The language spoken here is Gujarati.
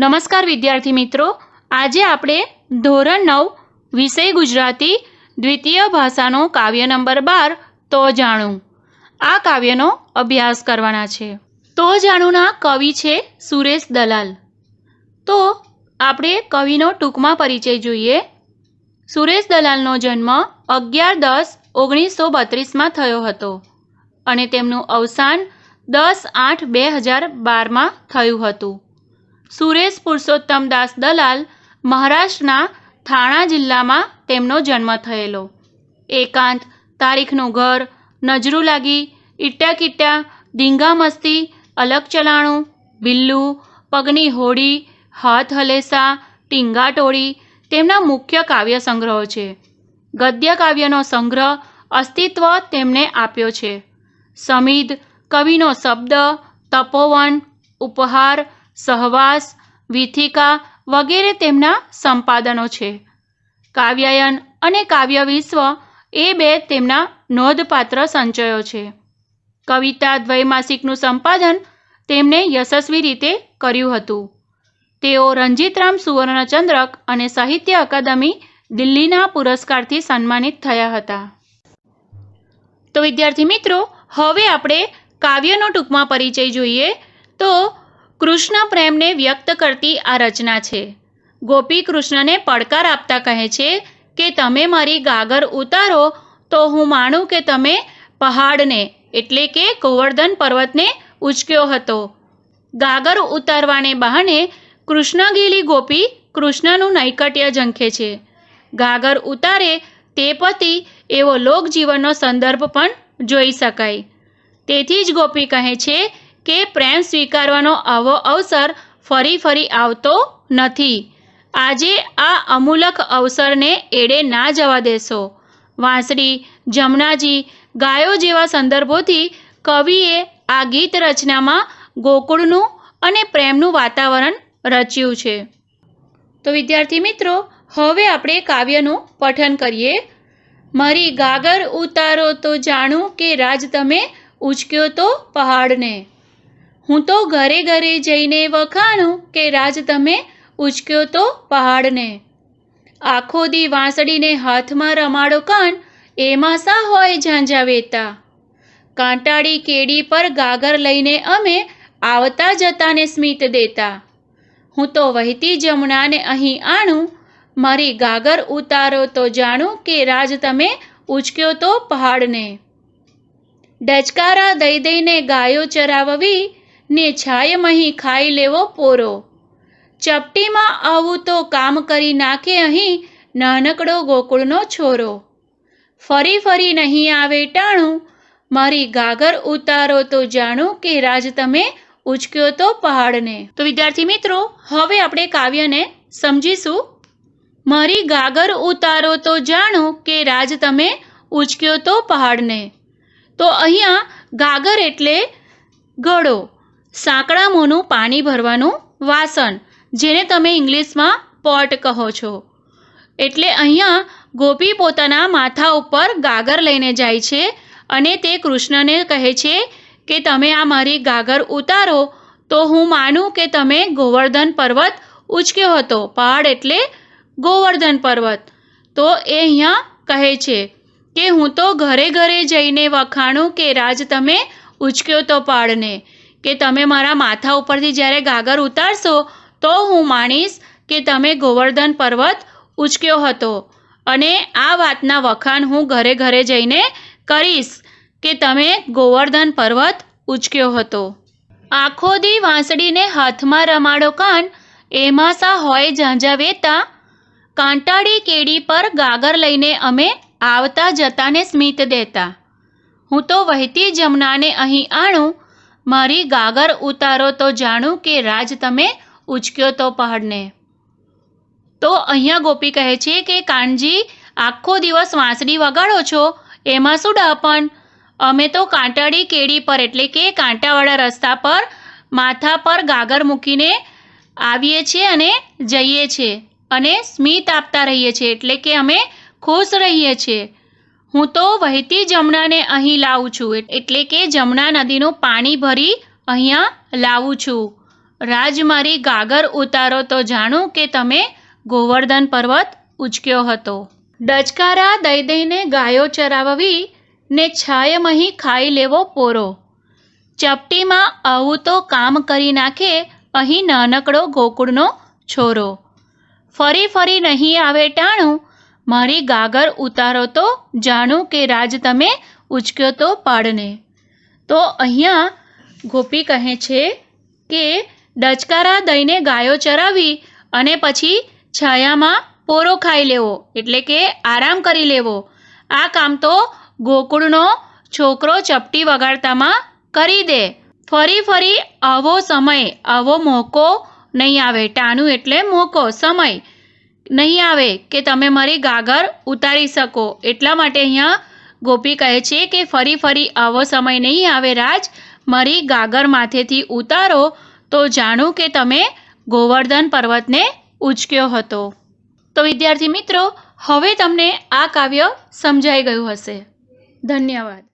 નમસ્કાર વિદ્યાર્થી મિત્રો. આજે આપણે ધોરણ નવ, વિષય ગુજરાતી, દ્વિતીય ભાષાનો કાવ્ય નંબર બાર, તો જાણું. આ કાવ્યનો અભ્યાસ કરવાના છે. તો જાણુંના કવિ છે સુરેશ દલાલ. તો આપણે કવિનો ટૂંકમાં પરિચય જોઈએ. સુરેશ દલાલનો જન્મ અગિયાર દસ ઓગણીસો બત્રીસમાં થયો હતો અને તેમનું અવસાન દસ આઠ બે હજાર બારમાં થયું હતું. સુરેશ પુરુષોત્તમ દાસ દલાલ મહારાષ્ટ્રના થાણા જિલ્લામાં તેમનો જન્મ થયેલો. એકાંત, તારીખનું ઘર, નજરું લાગી ઇટ્ટા કિટ્ટા ધીંગા મસ્તી, અલગ ચલાણું, બિલ્લુ, પગની હોડી, હાથ હલેસા, ટીંગા ટોળી તેમના મુખ્ય કાવ્ય સંગ્રહો છે. ગદ્ય કાવ્યનો સંગ્રહ અસ્તિત્વ તેમને આપ્યો છે. સમિદ કવિનો શબ્દ, તપોવન, ઉપહાર સહવાસ, વિથિકા વગેરે તેમના સંપાદનો છે. કાવ્યાયન અને કાવ્ય વિશ્વ એ બે તેમના નોંધપાત્ર સંચયો છે. કવિતા દ્વૈમાસિકનું સંપાદન તેમણે યશસ્વી રીતે કર્યું હતું. તેઓ રંજીતરામ સુવર્ણચંદ્રક અને સાહિત્ય અકાદમી દિલ્હીના પુરસ્કારથી સન્માનિત થયા હતા. તો વિદ્યાર્થી મિત્રો, હવે આપણે કાવ્યનો ટૂંકમાં પરિચય જોઈએ તો કૃષ્ણ પ્રેમને વ્યક્ત કરતી આ રચના છે. ગોપી કૃષ્ણને પડકાર આપતા કહે છે કે, તમે મારી ગાગર ઉતારો તો હું માનું કે તમે પહાડને, એટલે કે ગોવર્ધન પર્વતને, ઉચક્યો હતો. ગાગર ઉતારવાને બહાને કૃષ્ણ ગેલી ગોપી કૃષ્ણનું નૈકટ્ય ઝંખે છે. ગાગર ઉતારે તે પતિ એવો લોકજીવનનો સંદર્ભ પણ જોઈ શકાય. તેથી જ ગોપી કહે છે કે પ્રેમ સ્વીકારવાનો આવો અવસર ફરી ફરી આવતો નથી. આજે આ અમૂલક અવસરને એડે ના જવા દેશો. વાંસળી જમનાજી ગાયો જેવા સંદર્ભોથી કવિએ આ ગીત રચનામાં ગોકુળનું અને પ્રેમનું વાતાવરણ રચ્યું છે. તો વિદ્યાર્થી મિત્રો, હવે આપણે કાવ્યનું પઠન કરીએ. મારી ગાગર ઉતારો તો જાણું કે રાજ તમે ઉચક્યો તો પહાડને. હું તો ઘરે ઘરે જઈને વખાણું કે રાજ તમે ઉચક્યો તો પહાડને. આખો દી વાંસળીને હાથમાં રમાડો કાન એમાં સા હોય ઝાંઝા વેતા. કાંટાળી કેડી પર ગાગર લઈને અમે આવતા જતાને સ્મિત દેતા. હું તો વહેતી જમણાને અહીં આણું, મારી ગાગર ઉતારો તો જાણું કે રાજ તમે ઉચક્યો તો પહાડને. ડચકારા દઈ દઈને ગાયો ચરાવવી ને છાયમહી ખાઈ લેવો પોરો. ચપટીમાં આવું તો કામ કરી નાખે અહીં નાનકડો ગોકુળનો છોરો. ફરી ફરી નહીં આવે ટાણું, મારી ગાગર ઉતારો તો જાણું કે રાજ તમે ઉચક્યો તો પહાડને. તો વિદ્યાર્થી મિત્રો, હવે આપણે કાવ્યને સમજીશું. મારી ગાગર ઉતારો તો જાણો કે રાજ તમે ઉચક્યો તો પહાડને. તો અહીંયા ગાગર એટલે ગળો. સાંકડા મોંનું પાણી ભરવાનું વાસણ, જેને તમે ઇંગ્લિશમાં પોટ કહો છો. એટલે અહીંયા ગોપી પોતાના માથા ઉપર ગાગર લઈને જાય છે અને તે કૃષ્ણને કહે છે કે, તમે આ મારી ગાગર ઉતારો. તો હું માનું કે તમે ગોવર્ધન પર્વત ઉચક્યો હતો, પહાડ એટલે ગોવર્ધન પર્વત. તો એ અહીંયા કહે છે કે, હું તો ઘરે ઘરે જઈને વખાણું કે, રાજ, તમે ઉચક્યો તો પહાડને. કે તમે મારા માથા ઉપરથી જ્યારે ગાગર ઉતારશો, તો હું માણીશ કે તમે ગોવર્ધન પર્વત ઉચક્યો હતો. અને આ વાતના વખાણ હું ઘરે ઘરે જઈને કરીશ કે તમે ગોવર્ધન પર્વત ઉચક્યો હતો. આખો દી વાંસળીને હાથમાં રમાડો કાન, એમાં સા હોય ઝાંઝાવેતા કાંટાળી કેડી પર ગાગર લઈને અમે આવતા જતાને સ્મિત દેતા. હું તો વહેતી જમનાને અહીં આણું મારી ગાગર ઉતારો તો જાણું કે રાજ તમે ઉચક્યો તો પહાડને. તો અહીંયા ગોપી કહે છે કે, કાનજી, આખો દિવસ વાંસળી વગાડો છો? એમાં શું ડપણ? અમે તો કાંટાળી કેડી પર, એટલે કે કાંટાવાળા રસ્તા પર, માથા પર ગાગર મૂકીને આવીએ છીએ અને જઈએ છીએ. અને સ્મિત આપતા રહીએ છીએ, એટલે કે અમે ખુશ રહીએ છીએ. હું તો વહેતી જમણાને અહીં લાવું છું એટલે કે જમણા નદીનું પાણી ભરી અહીંયા લાવું છું. રાજ મારી ગાગર ઉતારો તો જાણું કે તમે ગોવર્ધન પર્વત ઉચક્યો હતો. ડચકારા દઈ દઈને ગાયો ચરાવવી ને છાયમહી ખાઈ લેવો પોરો. ચપટીમાં આવું તો કામ કરી નાખે અહીં નાનકડો ગોકુળનો છોરો. ફરી ફરી નહીં આવે ટાણું મારી ગાગર ઉતારો તો જાણું કે રાજ તમે ઉચક્યો તો પાડને. તો અહીંયા ગોપી કહે છે કે ડચકારા દઈને ગાયો ચરાવી અને પછી છાયામાં પોરો ખાઈ લેવો, એટલે કે આરામ કરી લેવો. આ કામ તો ગોકુળનો છોકરો ચપટી વગાડતામાં કરી દે. ફરી ફરી આવો સમય, આવો મોકો નહીં આવે. ટાણું એટલે મોકો, સમય. નહીં આવે કે તમે મારી ગાગર ઉતારી શકો. એટલા માટે અહીંયા ગોપી કહે છે કે ફરી ફરી આવો સમય નહીં આવે રાજ. મારી ગાગર માથેથી ઉતારો તો જાણું કે તમે ગોવર્ધન પર્વતને ઉચક્યો હતો. તો વિદ્યાર્થી મિત્રો, હવે તમને આ કાવ્ય સમજાઈ ગયું હશે. ધન્યવાદ.